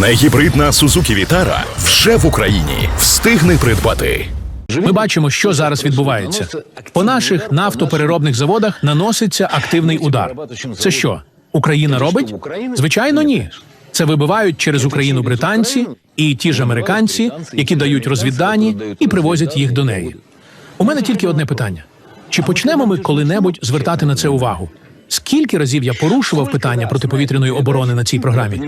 Негібридна Сузукі Вітара вже в Україні. Встигни придбати. Ми бачимо, що зараз відбувається. По наших нафтопереробних заводах наноситься активний удар. Це що? Україна робить? Звичайно, ні. Це вибивають через Україну британці і ті ж американці, які дають розвіддані і привозять їх до неї. У мене тільки одне питання: чи почнемо ми коли-небудь звертати на це увагу? Скільки разів я порушував питання протиповітряної оборони на цій програмі?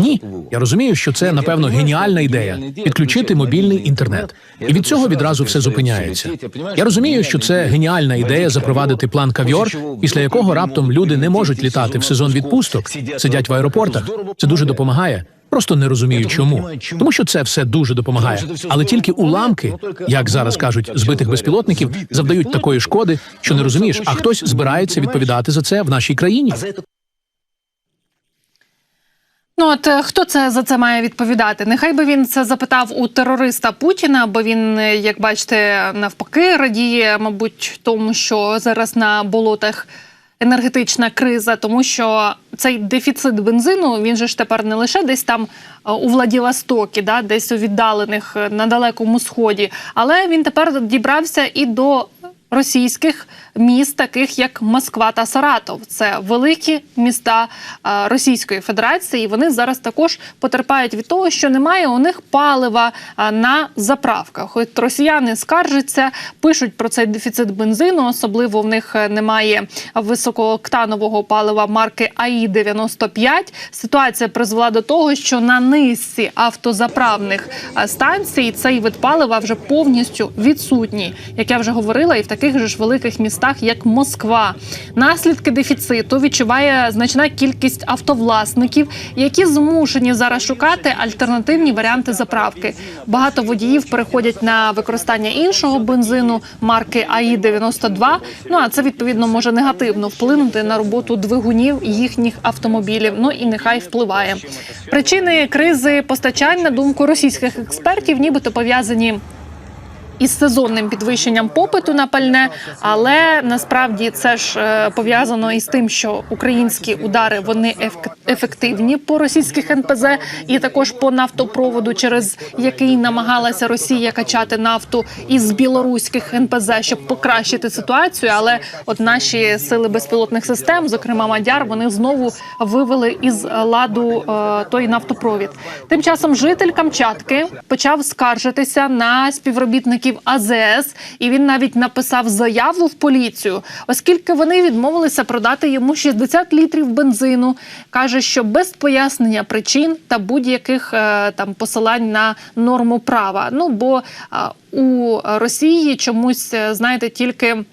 Ні, я розумію, що це напевно геніальна ідея підключити мобільний інтернет, і від цього відразу все зупиняється. Я розумію, що це геніальна ідея запровадити план кавьор, після якого раптом люди не можуть літати в сезон відпусток, сидять в аеропортах. Це дуже допомагає. Просто не розумію, чому тому, що це все дуже допомагає, але тільки уламки, як зараз кажуть, збитих безпілотників завдають такої шкоди, що не розумієш, а хтось збирається відповідати за це в нашій країні. Ну от е, хто це за це має відповідати? Нехай би він це запитав у терориста Путіна, бо він, е, як бачите, навпаки радіє, мабуть, тому що зараз на болотах енергетична криза, тому що цей дефіцит бензину він же ж тепер не лише десь там е, у Владивостокі, да, десь у віддалених е, на далекому сході, але він тепер дібрався і до російських міст, таких як Москва та Саратов. Це великі міста е, Російської Федерації. Вони зараз також потерпають від того, що немає у них палива е, на заправках. Хоч росіяни скаржаться, пишуть про цей дефіцит бензину. Особливо в них е, немає високооктанового палива марки АІ 95 Ситуація призвела до того, що на низці автозаправних станцій цей вид палива вже повністю відсутній. Як я вже говорила, і в таких же ж великих містах, як Москва. Наслідки дефіциту відчуває значна кількість автовласників, які змушені зараз шукати альтернативні варіанти заправки. Багато водіїв переходять на використання іншого бензину марки АІ 92 Ну а це відповідно може негативно вплинути на роботу двигунів їхніх автомобілів. Ну і нехай впливає. Причини кризи постачань на думку російських експертів, нібито пов'язані із сезонним підвищенням попиту на пальне, але насправді це ж е, пов'язано із тим, що українські удари вони ефк- ефективні по російських НПЗ і також по нафтопроводу, через який намагалася Росія качати нафту із білоруських НПЗ, щоб покращити ситуацію. Але от наші сили безпілотних систем, зокрема Мадяр, вони знову вивели із ладу е, той нафтопровід. Тим часом житель Камчатки почав скаржитися на співробітників АЗС, і він навіть написав заяву в поліцію, оскільки вони відмовилися продати йому 60 літрів бензину. каже, що без пояснення причин та будь-яких е, там посилань на норму права. Ну бо у Росії чомусь е, знаєте тільки.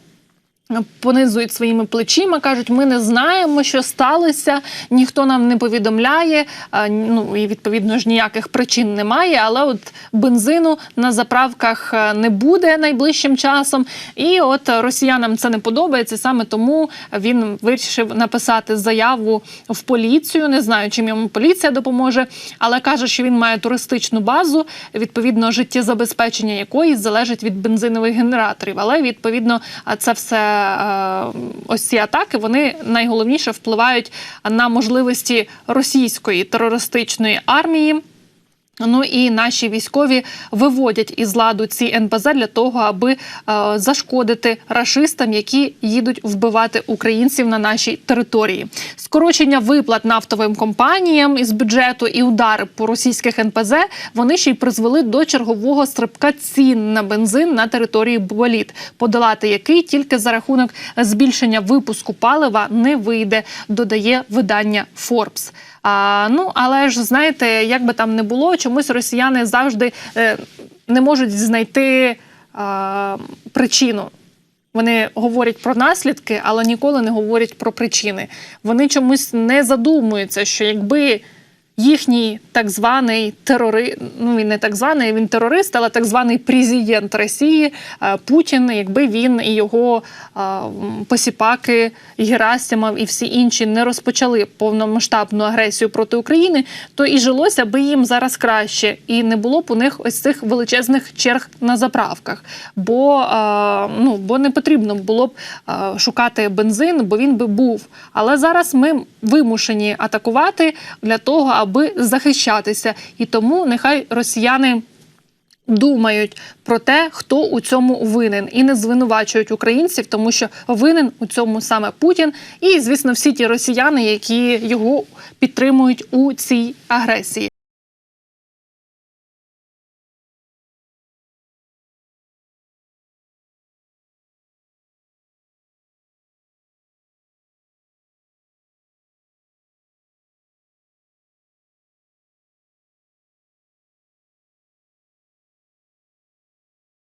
Понизують своїми плечима, кажуть, ми не знаємо, що сталося, ніхто нам не повідомляє. Ну і відповідно ж ніяких причин немає. Але от бензину на заправках е, не буде найближчим часом. І от росіянам це не подобається. Саме тому він вирішив написати заяву в поліцію. Не знаю, чим йому поліція допоможе, але каже, що він має туристичну базу, відповідно, життєзабезпечення якої залежить від бензинових генераторів. Але відповідно це все ось ці атаки вони найголовніше впливають на можливості російської терористичної армії. Ну і наші військові виводять із ладу ці НПЗ для того, аби е, зашкодити рашистам, які їдуть вбивати українців на нашій території. Скорочення виплат нафтовим компаніям із бюджету і удари по російських НПЗ вони ще й призвели до чергового стрибка цін на бензин на території боліт, подолати який тільки за рахунок збільшення випуску палива не вийде, додає видання Forbes. А, ну але ж знаєте, як би там не було, чомусь росіяни завжди е, не можуть знайти е, причину. Вони говорять про наслідки, але ніколи не говорять про причини. Вони чомусь не задумуються, що якби їхній так званий терорист, ну він не так званий, він терорист, але так званий президент Росії е, Путін, якби він і його е, посіпаки Герасимов і всі інші не розпочали повномасштабну агресію проти України, то і жилося би їм зараз краще, і не було б у них ось цих величезних черг на заправках. Бо е, ну бо не потрібно було б шукати бензин, бо він би був. Але зараз ми вимушені атакувати для того, аби аби захищатися. І тому нехай росіяни. Думають про те, хто у цьому винен, і не звинувачують українців, тому що винен у цьому саме Путін, і звісно, всі ті росіяни, які його підтримують у цій агресії.